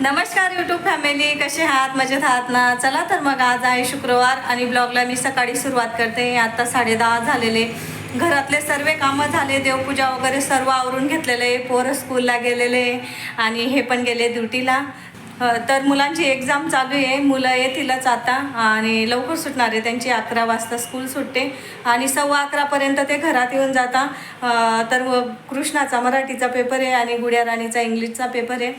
नमस्कार YouTube family कसे आहात? मजेत आहात ना? चला तर मग आज आहे शुक्रवार आणि ब्लॉगला मी सकाळी सुरुवात करते. आता साडे दहा झालेले. घरातले सर्व कामं झाले. देवपूजा वगैरे सर्व आवरून घेतलेले. पोरं स्कूलला गेलेले आणि हे पण गेले ड्युटीला तर मुलांची एक्झाम चालू आहे. मुलं येतीलच आता आणि लवकर सुटणार आहे. त्यांची अकरा वाजता स्कूल सुटते आणि सव्वा अकरापर्यंत ते घरात येऊन जाता. तर व कृष्णाचा मराठीचा पेपर आहे आणि गुड्या राणीचा इंग्लिशचा पेपर आहे.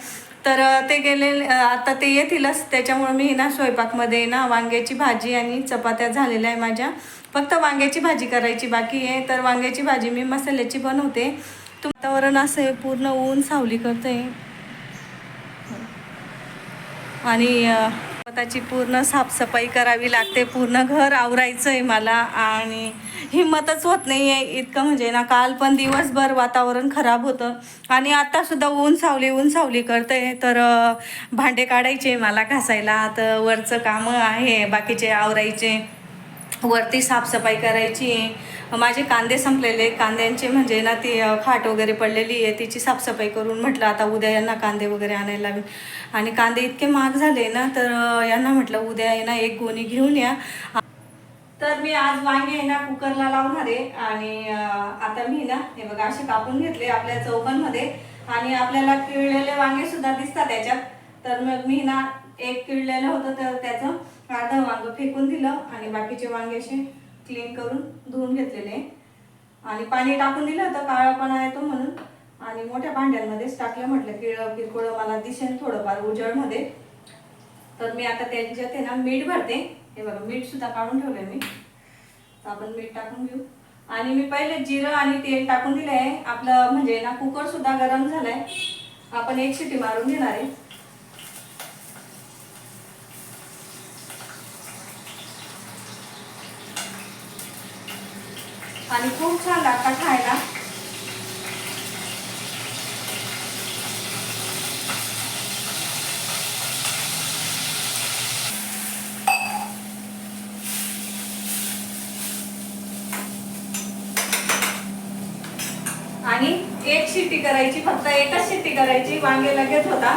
तर ते गेले आता ते येतीलच. त्याच्यामुळे मी ना स्वयंपाकमध्ये ना वांग्याची भाजी आणि चपात्या झालेल्या आहे माझ्या. फक्त वांग्याची भाजी करायची बाकी आहे. तर वांग्याची भाजी मी मसाल्याची बनवते. वातावरण असं आहे पूर्ण ऊन सावली करते आणि स्वतःची पूर्ण साफसफाई करावी लागते पूर्ण घर आवरायचं आहे मला आणि हिंमतच होत नाही आहे इतकं म्हणजे ना काल पण दिवसभर वातावरण खराब होतं आणि आत्तासुद्धा ऊन सावली ऊन सावली करते तर भांडे काढायचे मला घासायला. तर वरचं कामं आहे बाकीचे आवरायचे. वरती साफसफाई करायची आहे. माझे कांदे संपलेले कांद्यांचे म्हणजे ना ती खाट वगैरे पडलेली आहे. तिची साफसफाई करून म्हटलं आता उद्या यांना कांदे वगैरे आणायला लावेल आणि कांदे इतके महाग झाले ना तर यांना म्हटलं उद्या आहे ना एक गोणी घेऊन या. तर मी आज वांगे आहे ना कुकरला लावणार आहे. आणि आता मी ना हे बघा असे कापून घेतले आपल्या चौकांमध्ये. आणि आपल्याला किळलेले वांगे सुद्धा दिसतात त्याच्यात तर मग मी ना एक किळलेलं होतं तर त्याचं अर्धा वांग फेकून दिलं आणि बाकीचे वांगे असे क्लीन करून धुवून घेतलेले. आणि पाणी टाकून दिलं होतं काळापणा येतो म्हणून. आणि मोठ्या भांड्यांमध्येच टाकलं म्हटलं किळ किरकोळ मला दिसेल थोडंफार उजळमध्ये. तर मी आता त्यांच्यात आहे ना मीठ भरते. हे बघा मीठ सुद्धा काढून ठेवलंय मी. तर आपण मीठ टाकून घेऊ. आणि मी पहिले जिरं आणि तेल टाकून दिलं आहे आपलं म्हणजे ना कुकर सुद्धा गरम झालाय. आपण एक शिटी मारून घेणार आहे. आणि खूप छान लागतात खायला. आणि एक शिट्टी करायची फक्त एकच शिट्टी करायची वांगे लगेच होता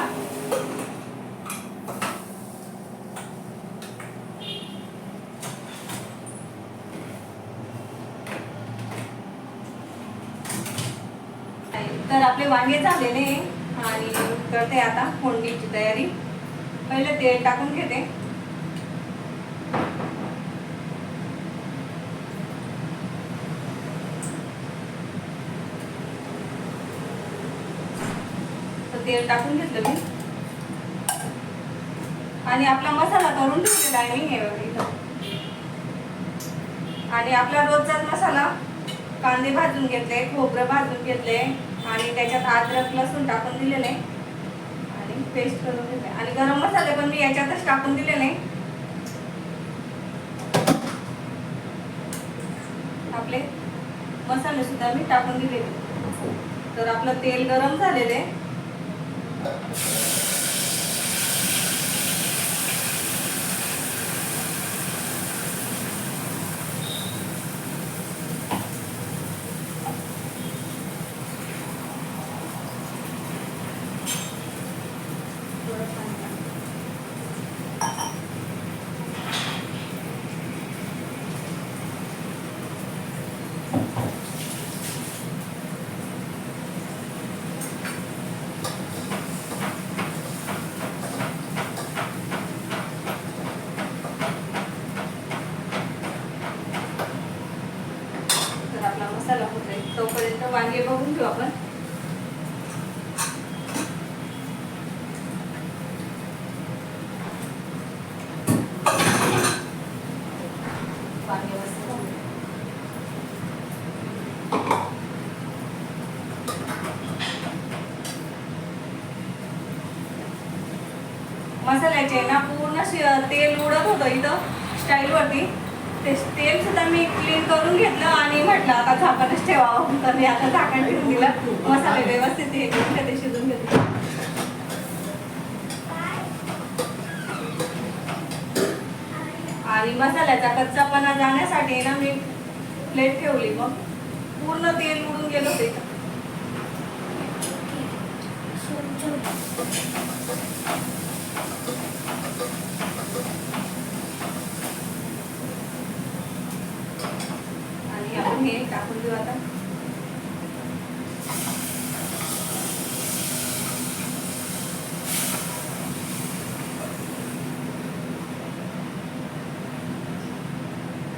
तर आपले वांगे झालेले आणि करते आता फोडणीची तयारी. पहिले तेल टाकून घेते. तर तेल टाकून घेतलं मी. आणि आपला मसाला करून ठेवलेला आहे मी हे आणि आपला रोजचाच मसाला कांदे भाजून घेतले खोबरं भाजून घेतले. आणि त्याच्यात अद्रक लसूण टाकून दिलेले आणि पेस्ट करून दिले आणि गरम मसाले पण मी याच्यातच टाकून दिलेले आपले मसाले सुद्धा मी टाकून दिले तर आपलं तेल गरम झालेलं आहे थोडं पाणी टाक. तर आपला मसाला होतोय तोपर्यंत बघून घेऊ आपण. मसाल्याचे ना पूर्ण तेल उडत होतं इथं स्टाईलवरती ते तेल सुद्धा मी क्लीन करून घेतलं आणि म्हटलं आता झाकणच ठेवावं. तर मी आता झाकण ठेवून दिलं. मसाले व्यवस्थित हे करून घेते शिजून घेते आणि मसाल्याचा कच्चापणा जाण्यासाठी ना मी प्लेट ठेवली मग. पूर्ण तेल उडून गेलं हे टाकून देऊ आता.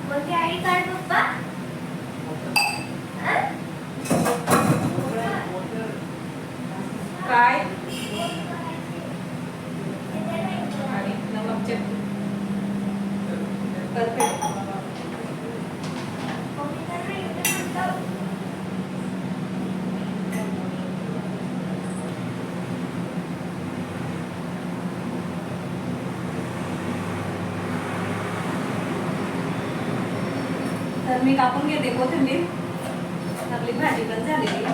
कोणती आयडी कार्ड पप्पा. काय? आणि नमक चटणी. परफेक्ट तर मी कापून घेते कोथिंबीर. आपली भाजी पण झालेली.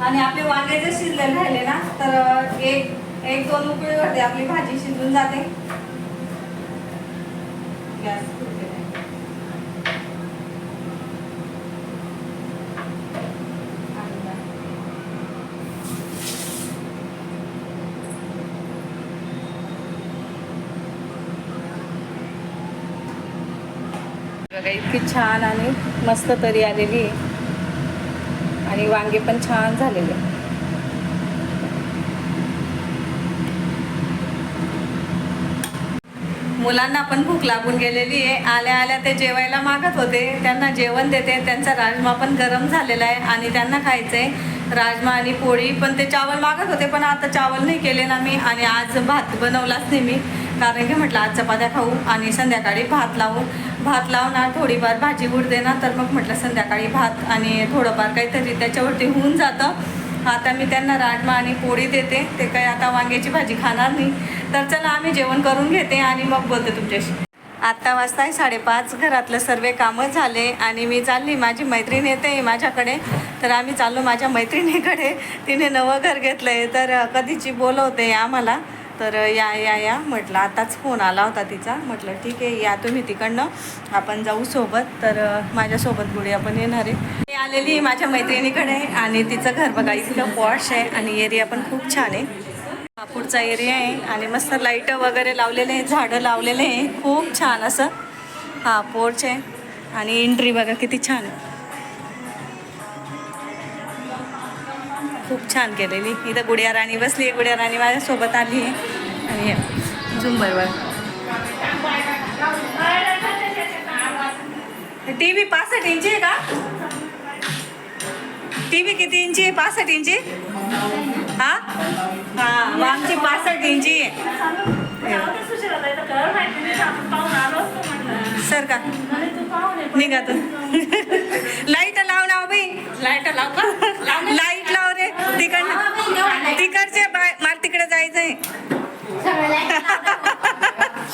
आणि आपले वांगे जर शिजले राहिले ना तर एक एक दोन उपयोग होते आपली भाजी शिजून जाते. गॅस फुटते नाही. आणि द्या. बघा इतकी छान आणि मस्त तरी आलेली आहे. आणि वांगे पण छान झालेले. मुलांना पण भूक लागून गेलेली आहे. आल्या आल्या ते जेवायला मागत होते. त्यांना जेवण देते. त्यांचा राजमा पण गरम झालेला आहे आणि त्यांना खायचं आहे राजमा आणि पोळी पण ते चावल मागत होते पण आता चावल नाही केले ना मी. आणि आज भात बनवलाच नाही मी. कारण की म्हटलं आज चपात्या खाऊ आणि संध्याकाळी भात लावू. भात लावणार थोडीफार भाजी उडते ना तर मग म्हटलं संध्याकाळी भात आणि थोडंफार काहीतरी त्याच्यावरती होऊन जातं. आता मी त्यांना राजमा आणि पोळी देते ते काही आता वांग्याची भाजी खाणार नाही. तर चला आम्ही जेवण करून घेते आणि मग बोलते तुमच्याशी. आत्ता वाजता आहे साडेपाच. घरातलं सर्व कामं झाले आणि मी चालली. माझी मैत्रीण येते माझ्याकडे. तर आम्ही चाललो माझ्या मैत्रिणीकडे. तिने नवं घर घेतलं आहे तर कधीची बोलवते आम्हाला. तर या या या म्हटलं. आताच फोन आला होता तिचा. म्हटलं ठीक आहे या तुम्ही तिकडनं. आपण जाऊ सोबत. तर माझ्यासोबत गुडिया पण येणार आहे. मी आलेली माझ्या मैत्रिणीकडे आणि तिचं घर बघा इथलं पॉश आहे आणि एरिया पण खूप छान आहे. हा पुढचा एरिया आहे आणि मस्त लाइट वगैरे लावलेले आहे झाडं लावलेले आहे खूप छान असं. हा पोर्च आहे आणि एंट्री बघा किती छान आहे. खूप छान केलेली. इथं गुडिया राणी बसली आहे. गुडिया राणी माझ्यासोबत आली आहे. आणि झुंबरवर. टी व्ही पासष्ट इंची आहे का? टी व्ही किती इंची आहे? पासष्ट इंची? हा? हा मग आमची पासष्ट इंची आहे. सर का? निघा तू. लाइट लाव ना हो बाई. लाइट लाव का? लाइट तिकडनं तिकडचे बाय मला तिकडे जायचंय.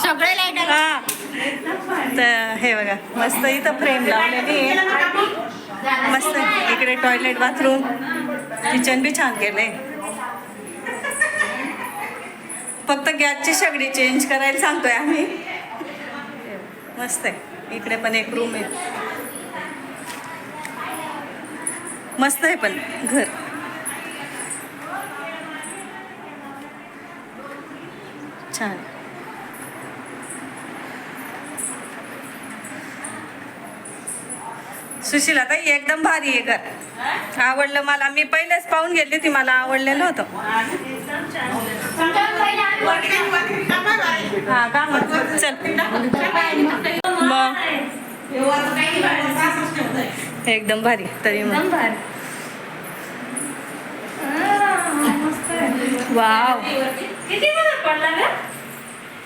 सगळे लाइट हा. तर हे बघा मस्त इथं फ्रेम लावलेली आहे. मस्त इकडे टॉयलेट बाथरूम किचन बी छान केलंय. फक्त गॅसची सगळी चेंज करायला सांगतोय आम्ही. मस्त आहे. इकडे पण एक रूम आहे. मस्त आहे पण घर. छान. सुशीला ताई एकदम भारी आहे घर. आवडलं मला. मी पहिलेच पाहून गेली होती. मला आवडलेलं होतं. हा का मग? चल. मग. एकदम भारी. तरी मग. वाव.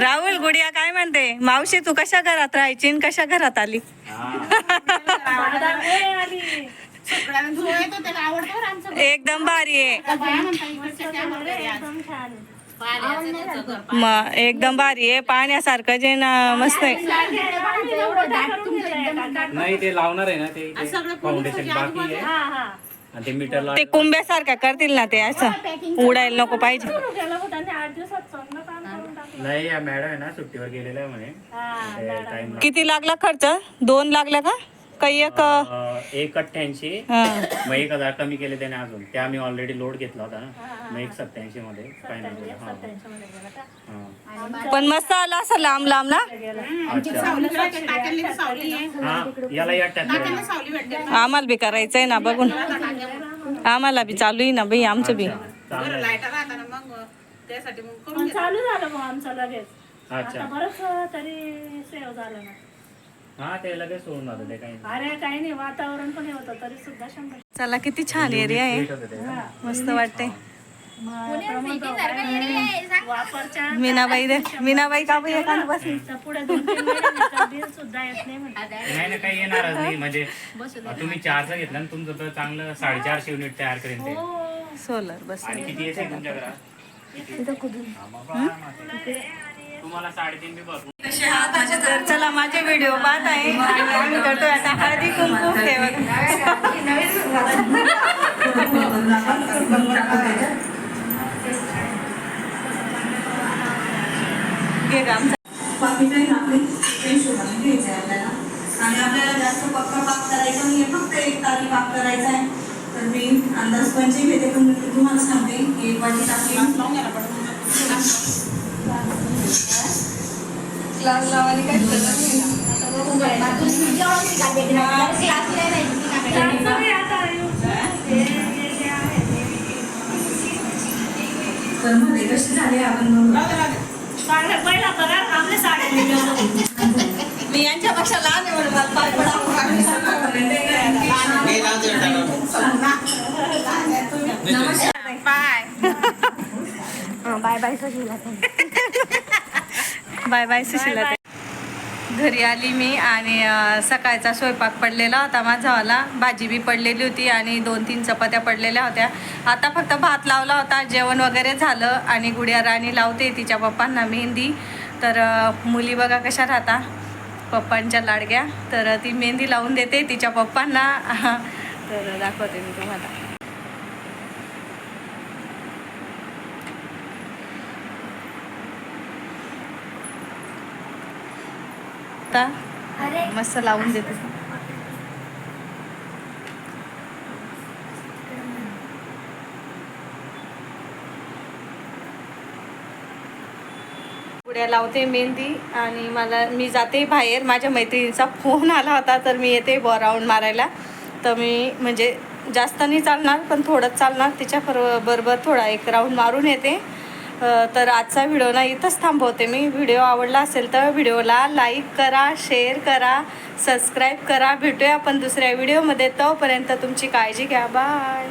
राहुल गुडिया काय म्हणते? मावशी तू कशा घरात राहायची कशा घरात आली? एकदम भारी आहे. मग एकदम भारी आहे. पाहण्यासारखं जे ना मस्त आहे. नाही ते लावणार आहे ना ते फाउंडेशन बाकी आहे. आणि ते मीटरला ते कुंब्यासारख्या करतील ना ते असं. उडायला नको पाहिजे. नाही या मॅडम आहे ना सुट्टीवर गेलेल्या आहे म्हणे. हा, टाइम किती लागला खर्च? दोन लागला का? काही एक एक अठ्ठ्याऐंशी. हा. मग एक हजार कमी केले त्याने अजून. ते आम्ही ऑलरेडी लोड घेतला होता ना. मग एक सत्याऐंशी मध्ये फायनल हा. हा. पण मस्त आला असं लांब लांब ना? अच्छा. हा याला या टाकलं आम्हाला बी करायचंय ना बघून. आम्हाला बी चालू आहे ना बाई आमचं बी. चांगलं आहे. पण चालू झालं मग आमचं लगेच. अच्छा. बरंच तरी सेव झालं ना. हा ते लगेच सोडून जातं ते काही अरे काही नाही वातावरण पण हे होतं तरी सुद्धा शंभर चला किती छान एरिया आहे. होतं ते? मस्त वाटते मग प्रमोद भाऊ वापरच्या मीनाबाई दे मीनाबाई का बाई एखाद बसली त्या पुढे दोन तीन महिन्यानंतर बिल सुद्धा येत नाही म्हणतात नाही ना काही येणारच नाही. म्हणजे तुम्ही चारचं घेतलं ना तुमचं तर चांगलं साडेचारशे युनिट तयार करेन ते. सोलर बस आणि किती येते तुमच्या घरात हा, मग बघा. ना. तुम्हाला साडेतीन बी भरपूर. तर चला माझे व्हिडिओ पाहत आहे. आम्ही करतोय आता हळदी कुंकू हे आणि आपल्याला जास्त पक्का पाक करायचा नाही फक्त एक तारी पाक करायचा आहे. तर मी अंदाज पंचे घेते पण तुम्हाला सांगते. एक वाटी टाकली क्लास लावायला काय गरज नाही ना. तर मध्ये कशी झाली आपण बघू. साड्या पहिला पगार आपल्या साड्या निघाल्या. मी यांच्यापेक्षा लहान आहे म्हणून मला पाय bye bye Sajila bye bye Sushila घरी आली मी आणि सकाळचा स्वयंपाक पडलेला होता माझावाला भाजी बी पडलेली होती आणि दोन तीन चपात्या पडलेल्या होत्या. आता फक्त भात लावला होता जेवण वगैरे झालं आणि गुडिया राणी लावते तिच्या पप्पांना मेहंदी. तर मुली बघा कशा राहता. पप्पांच्या लाडग्या तर ती मेहंदी लावून देते तिच्या पप्पांना. तर दाखवते मी तुम्हाला. अरे. मस्त लावून देते. पुढ्या लावते मेहंदी आणि मला मी जाते बाहेर. माझ्या मैत्रिणीचा फोन आला होता तर मी येते ब राऊंड मारायला. तर मी म्हणजे जास्त नाही चालणार पण थोडंच चालणार. तिच्या बरो- बरोबर थोडा एक राऊंड मारून येते. तर आजचा व्हिडिओ ना इथंच थांबवते मी. व्हिडिओ आवडला असेल तर व्हिडिओला लाईक करा शेअर करा सबस्क्राईब करा. भेटूया आपण दुसऱ्या व्हिडिओमध्ये. तोपर्यंत तुमची काळजी घ्या. बाय